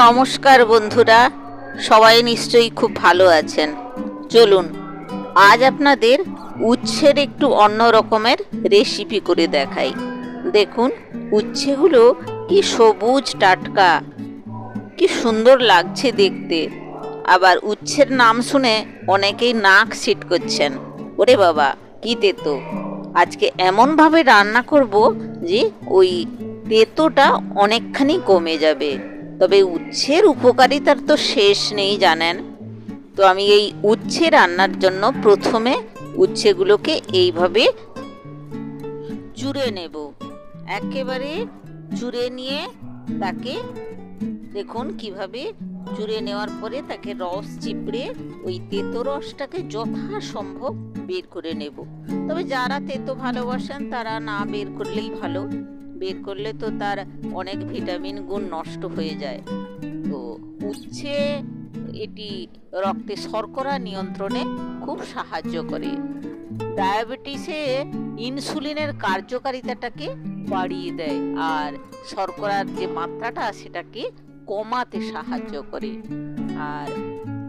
নমস্কার বন্ধুরা, সবাই নিশ্চয়ই খুব ভালো আছেন। চলুন, আজ আপনাদের উচ্ছের একটু অন্য রকমের রেসিপি করে দেখাই। দেখুন উচ্ছেগুলো কি সবুজ টাটকা, কি সুন্দর লাগছে দেখতে। আবার উচ্ছের নাম শুনে অনেকেই নাক সিট করছেন। ওরে বাবা, কি তেতো। আজকে এমনভাবে রান্না করব যে ওই তেতোটা অনেকখানি কমে যাবে। তবে উচ্ছের উপকারিতার তো শেষ নেই, জানেন? তো আমি এই উচ্ছে রান্নার জন্য প্রথমে উচ্ছেগুলোকে এইভাবে চুড়ে নেব। একেবারে চুড়ে নিয়ে তাকে দেখুন কীভাবে চুড়ে নেওয়ার পরে তাকে রস চিপড়ে ওই তেতো রসটাকে যথাসম্ভব বের করে নেব। তবে যারা তেতো ভালোবাসেন তারা না বের করলেই ভালো। বের করলে তো তার অনেক ভিটামিন গুণ নষ্ট হয়ে যায়। তো উচ্ছে এটি রক্তে শর্করা নিয়ন্ত্রণে খুব সাহায্য করে। ডায়াবেটিসে ইনসুলিনের কার্যকারিতাটাকে বাড়িয়ে দেয় আর শর্করার যে মাত্রাটা, সেটাকে কমাতে সাহায্য করে। আর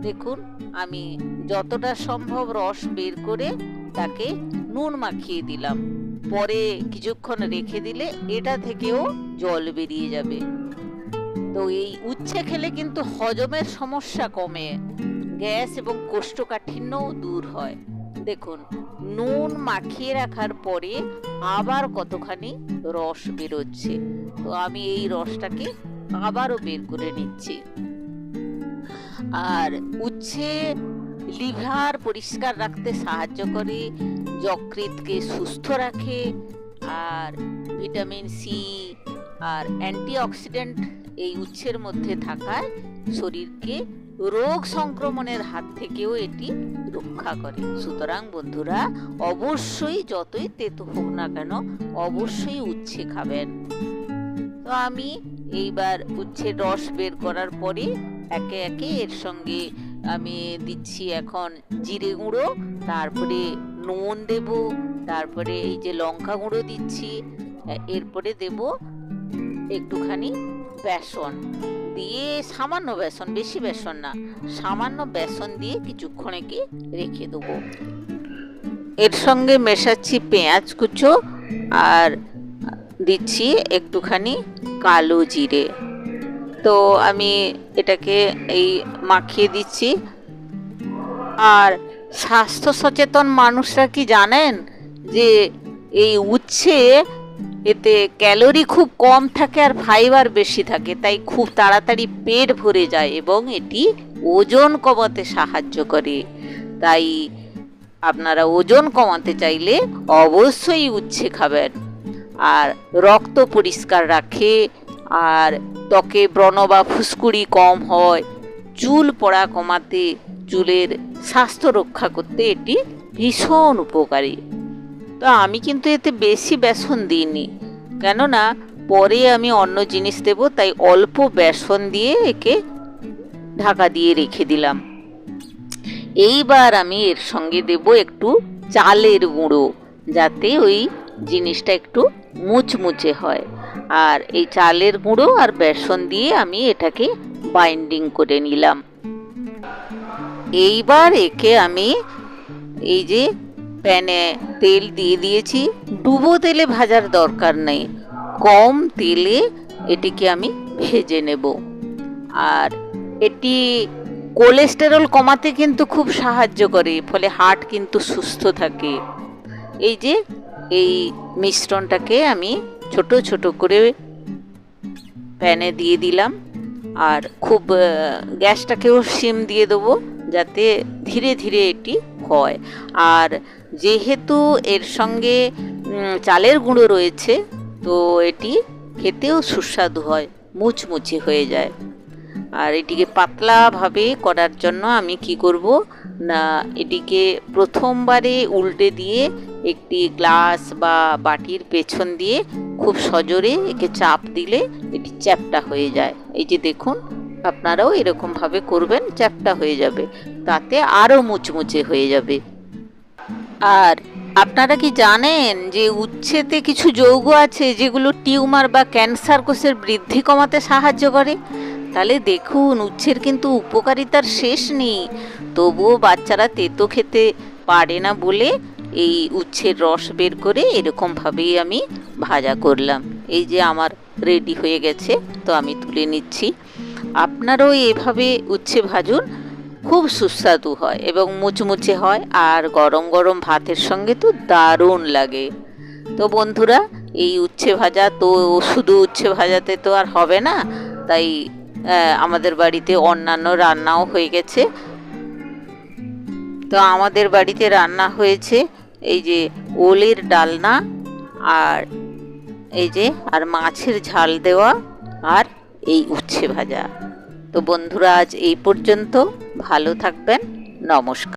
দেখুন, আমি যতটা সম্ভব রস বের করে তাকে নুন মাখিয়ে দিলাম। পরে কিছুক্ষণ রেখে দিলে এটা থেকেও জল বেরিয়ে যাবে। তো এই উচ্ছে খেলে কিন্তু হজমের সমস্যা কমে, গ্যাস এবং কোষ্ঠকাঠিন্যও দূর হয়। দেখুন, নুন মাখিয়ে রাখার পরে আবার কতখানি রস বেরোচ্ছে। তো আমি এই রসটাকে আবারও বের করে নিচ্ছি। আর উচ্ছে লিভার পরিষ্কার রাখতে সাহায্য করে যকৃতকে সুস্থ রাখে, আর ভিটামিন সি আর অ্যান্টিঅক্সিডেন্ট এই উচ্ছের মধ্যে থাকায় শরীরকে রোগ সংক্রমণের হাত থেকেও এটি রক্ষা করে। সুতরাং বন্ধুরা, অবশ্যই যতই তেতো হোক না কেন, অবশ্যই উচ্ছে খাবেন। তো আমি এইবার উচ্ছের রস বের করার পরে একে একে এর সঙ্গে আমি দিচ্ছি এখন জিরে গুঁড়ো, তারপরে নুন দেব, তারপরে এই যে লঙ্কা গুঁড়ো দিচ্ছি, এরপরে দেব একটুখানি বেসন। দিয়ে সামান্য বেসন, বেশি বেসন না, সামান্য বেসন দিয়ে কিছুক্ষণেকে রেখে দেবো। এর সঙ্গে মেশাচ্ছি পেঁয়াজ কুচো, আর দিচ্ছি একটুখানি কালো জিরে। তো আমি এটাকে এই মাখিয়ে দিচ্ছি। আর স্বাস্থ্য সচেতন মানুষরা কি জানেন যে এই উচ্ছে এতে ক্যালোরি খুব কম থাকে আর ফাইবার বেশি থাকে, তাই খুব তাড়াতাড়ি পেট ভরে যায় এবং এটি ওজন কমাতে সাহায্য করে। তাই আপনারা ওজন কমাতে চাইলে অবশ্যই উচ্ছে খাবেন। আর রক্ত পরিষ্কার রাখে, আর ত্বকে ব্রণ বা ফুসকুড়ি কম হয়। চুল পড়া কমাতে চুলের স্বাস্থ্য রক্ষা করতে এটি ভীষণ উপকারী। তো আমি কিন্তু এতে বেশি বেসন দিইনি। কেননা, পরে আমি অন্য জিনিস দেব, তাই অল্প বেসন দিয়ে একে ঢাকা দিয়ে রেখে দিলাম। এইবার আমি এর সঙ্গে দেব একটু চালের গুঁড়ো, যাতে ওই জিনিসটা একটু মুচমুচে হয়। আর এই চালের গুঁড়ো আর বেসন দিয়ে আমি এটাকে বাইন্ডিং করে নিলাম। এইবার একে আমি এই যে প্যানে তেল দিয়ে দিয়েছি। ডুবো তেলে ভাজার দরকার নেই। কম তেলে এটিকে আমি ভেজে নেব। আর এটি কোলেস্টেরল কমাতে কিন্তু খুব সাহায্য করে, ফলে হার্ট কিন্তু সুস্থ থাকে। এই যে এই মিশ্রণটাকে আমি ছোট ছোট করে প্যানে দিয়ে দিলাম। আর খুব গ্যাসটাকেও সিম দিয়ে দেবো যাতে ধীরে ধীরে এটি হয়। আর যেহেতু এর সঙ্গে চালের গুঁড়ো রয়েছে, তো এটি খেতেও সুস্বাদু হয়, মুচমুচে হয়ে যায়। আর এটিকে পাতলাভাবে করার জন্য আমি কি করব? না, এটিকে প্রথমবারে উল্টে দিয়ে একটি গ্লাস বা বাটির পেছন দিয়ে খুব সজোরে একে চাপ দিলে এটি চ্যাপটা হয়ে যায়। এই যে দেখুন, আপনারাও এরকমভাবে করবেন, চ্যাপটা হয়ে যাবে। তাতে আরও মুচমুচে হয়ে যাবে। আর আপনারা কি জানেন যে উচ্ছেতে কিছু যৌগ আছে যেগুলো টিউমার বা ক্যান্সার কোষের বৃদ্ধি কমাতে সাহায্য করে? তাহলে দেখুন, উচ্ছের কিন্তু উপকারিতার শেষ নেই। তবুও বাচ্চারা তেতো খেতে পারে না বলে এই উচ্ছের রস বের করে এরকমভাবেই আমি ভাজা করলাম। এই যে আমার রেডি হয়ে গেছে, তো আমি তুলে নিচ্ছি। আপনারাও এভাবে উচ্ছে ভাজুন, খুব সুস্বাদু হয় এবং মুচমুচে হয় আর গরম গরম ভাতের সঙ্গে তো দারুণ লাগে। তো বন্ধুরা, এই উচ্ছে ভাজা তো শুধু উচ্ছে ভাজাতে তো আর হবে না, তাই আমাদের বাড়িতে অন্যান্য রান্নাও হয়ে গেছে। তো আমাদের বাড়িতে রান্না হয়েছে এই যে ওলের ডালনা আর এই যে, আর মাছের ঝাল দেওয়া আর এই উচ্ছে ভাজা। তো বন্ধুরা, আজ এই পর্যন্ত। ভালো থাকবেন। নমস্কার।